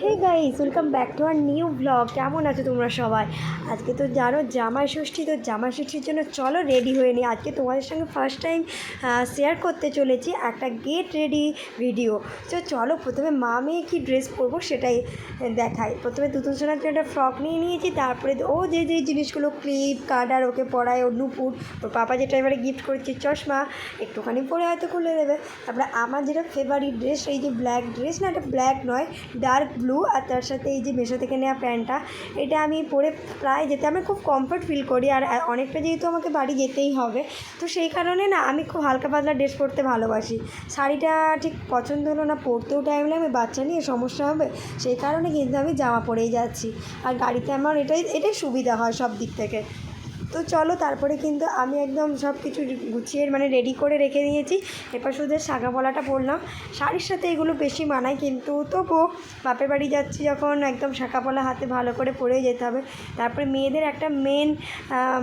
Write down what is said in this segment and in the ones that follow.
Hey guys welcome back to our new blog কেমন আছো তোমরা সবাই? আজকে তো জানো, জামাই ষষ্ঠী, তো জামাই ষষ্ঠীর জন্য চলো রেডি হয়ে নিই। আজকে তোমাদের সঙ্গে ফার্স্ট টাইম শেয়ার করতে চলেছি একটা গেট রেডি ভিডিও তো চলো, প্রথমে মা মেয়ে কী ড্রেস পরবো সেটাই দেখাই। প্রথমে দুতুন সোনার জন্য একটা ফ্রক নিয়ে নিয়েছি, তারপরে ও যে যে জিনিসগুলো ক্লিপ কার্ডার ওকে পরায়, ওর নুপুর, ওর পাপা যেটা এবারে গিফট করেছে, চশমা, একটুখানি পরে হয়তো খুলে দেবে। তারপরে আমার যেটা ফেভারিট ড্রেস এই যে ব্ল্যাক ড্রেস না, এটা ব্ল্যাক নয় ডার্ক ব্লু আর তার সাথে এই যে মেশো থেকে নেওয়া প্যান্টটা, এটা আমি পরে প্রায় যেতে আমি খুব কমফর্ট ফিল করি আর অনেকটা যেহেতু আমাকে বাড়ি যেতেই হবে, তো সেই কারণে না আমি খুব হালকা পাতলা ড্রেস পরতে ভালোবাসি। শাড়িটা ঠিক পছন্দ হলো না, পরতেও টাইম লাগবে বাচ্চা নিয়ে সমস্যা হবে, সেই কারণে কিন্তু আমি জামা পরেই যাচ্ছি। আর গাড়িতে আমার এটাই এটাই সুবিধা হয় সব দিক থেকে। তো চলো তারপরে কিন্তু আমি একদম সব কিছু গুছিয়ে মানে রেডি করে রেখে দিয়েছি। এরপর শুধু শাখা পলাটা পরলাম শাড়ির সাথে এগুলো বেশি মানায় কিন্তু তবুও বাপের বাড়ি যাচ্ছি যখন একদম শাখা পলা হাতে ভালো করে পরে যেতে হবে। তারপরে মেয়েদের একটা মেন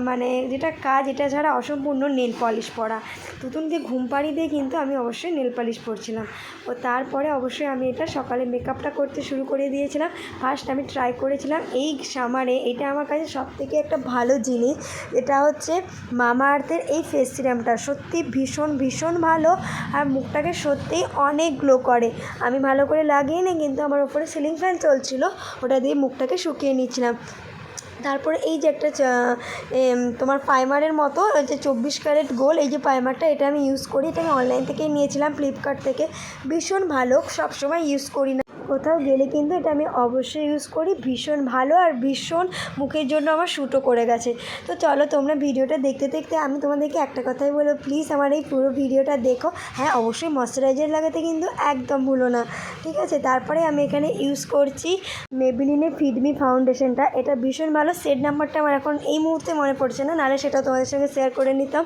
মানে যেটা কাজ, এটা ছাড়া অসম্পূর্ণ নেল পলিশ পরা। তুতুনকে ঘুম পাড়ি দিয়ে কিন্তু আমি অবশ্যই নেল পলিশ পরছিলাম। ও তারপরে অবশ্যই আমি এটা সকালে মেকআপটা করতে শুরু করে দিয়েছিলাম। ফার্স্ট আমি ট্রাই করেছিলাম এই সামারে এটা আমার কাছে সব থেকে একটা ভালো জিনিস। এটা হচ্ছে মামা আর্থের এই ফেস সিরামটা সত্যি ভীষণ ভীষণ ভালো আর মুখটাকে সত্যিই অনেক গ্লো করে। আমি ভালো করে লাগিয়ে নিই কিন্তু আমার ওপরে সিলিং ফ্যান চলছিল, ওটা দিয়ে মুখটাকে শুকিয়ে নিচ্ছিলাম। তারপরে এই যে একটা তোমার পাইমারের মতো, ওই যে চব্বিশ ক্যারেট গোল এই যে পাইমারটা এটা আমি ইউজ করি, এটা আমি অনলাইন থেকে নিয়েছিলাম ফ্লিপকার্ট থেকে। ভীষণ ভালো, সবসময় ইউজ করি না। কোথাও গেলে কিন্তু এটা আমি অবশ্যই ইউজ করি। ভীষণ ভালো আর ভীষণ মুখের জন্য আমার শ্যুটও করে গেছে। তো চলো তোমরা ভিডিওটা দেখতে দেখতে আমি তোমাদেরকে একটা কথাই বলব প্লিজ আমার এই পুরো ভিডিওটা দেখো। হ্যাঁ অবশ্যই ময়শ্চারাইজার লাগাতে কিন্তু একদম ভুলো না। ঠিক আছে, তারপরে আমি এখানে ইউজ করছি মেবিলিনের ফিডমি ফাউন্ডেশনটা এটা ভীষণ ভালো সেট নাম্বারটা আমার এখন এই মুহূর্তে মনে পড়ছে না, নাহলে সেটা তোমাদের সঙ্গে শেয়ার করে নিতাম।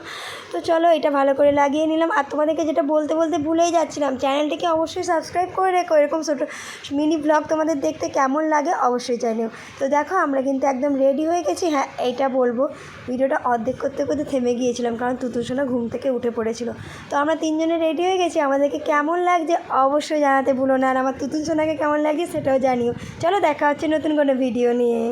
তো চলো, এটা ভালো করে লাগিয়ে নিলাম। আর তোমাদেরকে যেটা বলতে বলতে ভুলেই যাচ্ছিলাম, চ্যানেলটিকে অবশ্যই সাবস্ক্রাইব করে রেখো। এরকম ছোটো মিনি ব্লগ তোমাদের দেখতে কেমন লাগে অবশ্যই জানিও। তো দেখো, আমরা কিন্তু একদম রেডি হয়ে গেছি। হ্যাঁ এইটা বলব, ভিডিওটা অর্ধেক করতে করতে থেমে গিয়েছিলাম, কারণ তুতুসোনা ঘুম থেকে উঠে পড়েছিল। তো আমরা তিনজনে রেডি হয়ে গেছি। আমাদেরকে কেমন লাগছে অবশ্যই জানাতে ভুলো না। আর আমার তুতুন সোনাকে কেমন লাগে সেটাও জানিও। চলো দেখা হচ্ছে নতুন কোনো ভিডিও নিয়ে।